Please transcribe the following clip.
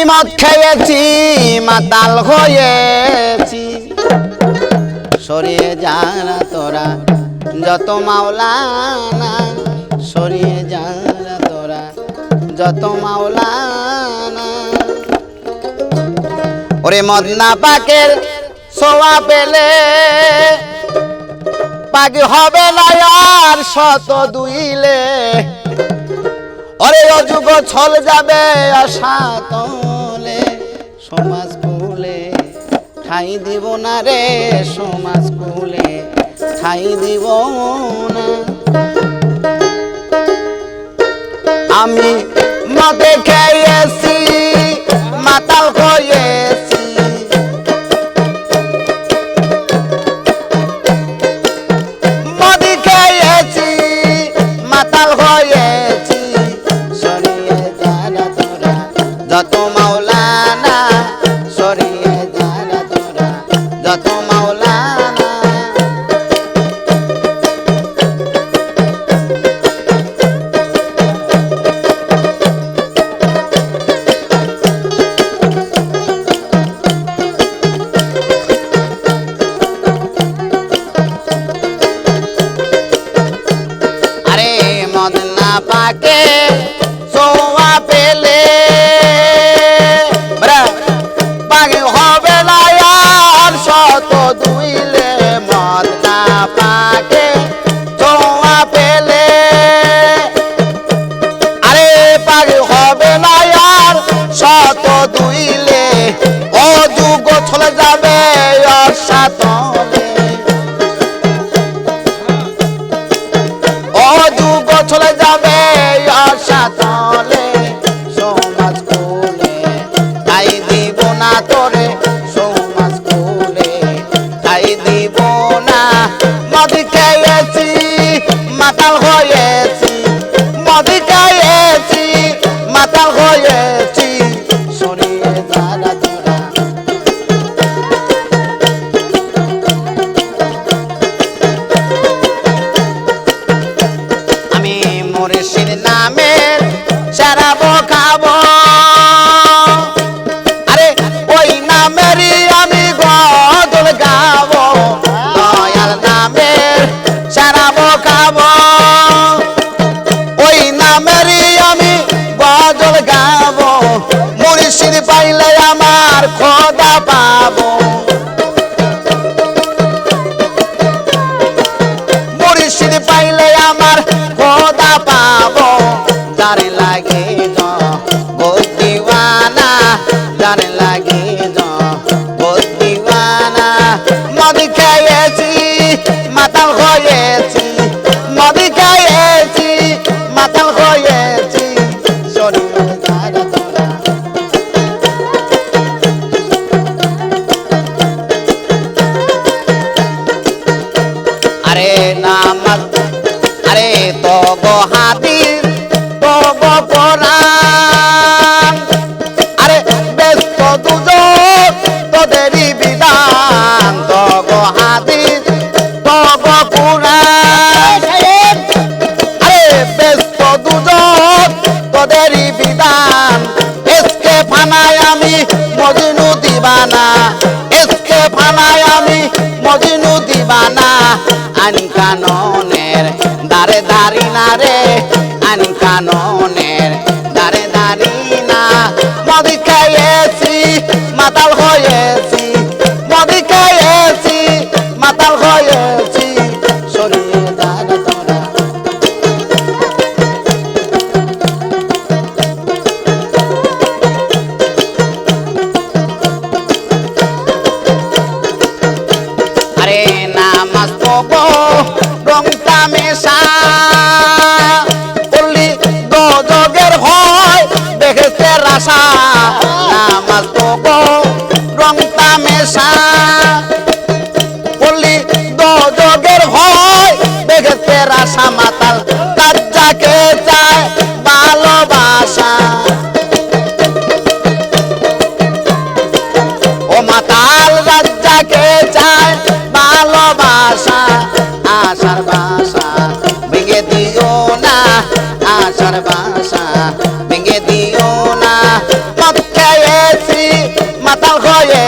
আমি মদ খেয়েছি মাতাল হয়েছি। সরিয়ে যারা তোরা, যত মাওলানা সরিয়ে যারা তোরা, যত মাওলানা ওরে মদনা পাকের সোয়া পেলে পাক হবে না আর শত দুইলে। অরে অযুগ ছল যাবে অসাতলে সমাজ কুলে ঠাই দিব না রে সমাজ কুলে ঠাই দিব না। আমি মদে খেয়েছি পাকে সোয়া পেলে। পাকে হবে না আর শত দুইলে মদ না পাকে সোয়া পেলে। আরে পাকে হবে না আর শত দুইলে ও যুগ চলে যাবে অসাতলে। অসাতলে সমাজ কুলে তাই দিব না তোরে সমাজ কুলে তাই দিব না, মদি খেয়েছি, মাতাল হয়েছি la la তোদেরই বিধান। এসকে ফানায় আমি মজনু দিবানা। এসকে ফানায় আমি মজিনু দিবানা। আনকাননের দারে দাঁড়ি না রে। আনকাননের দারে দাঁড়ি না। মদি খাইয়েছি, মাতাল রং তামেশা বললি গজগের হয় দেখেছে রাসা নামাজ পড়ব রং তামেশা বললি গজগের হয় দেখেছে রাসা মাতাল। কাজাকে চায় ভালোবাসা। আমার বাসা ভেঙে দিও না। মদ খেয়েছি মাতাল হয়ে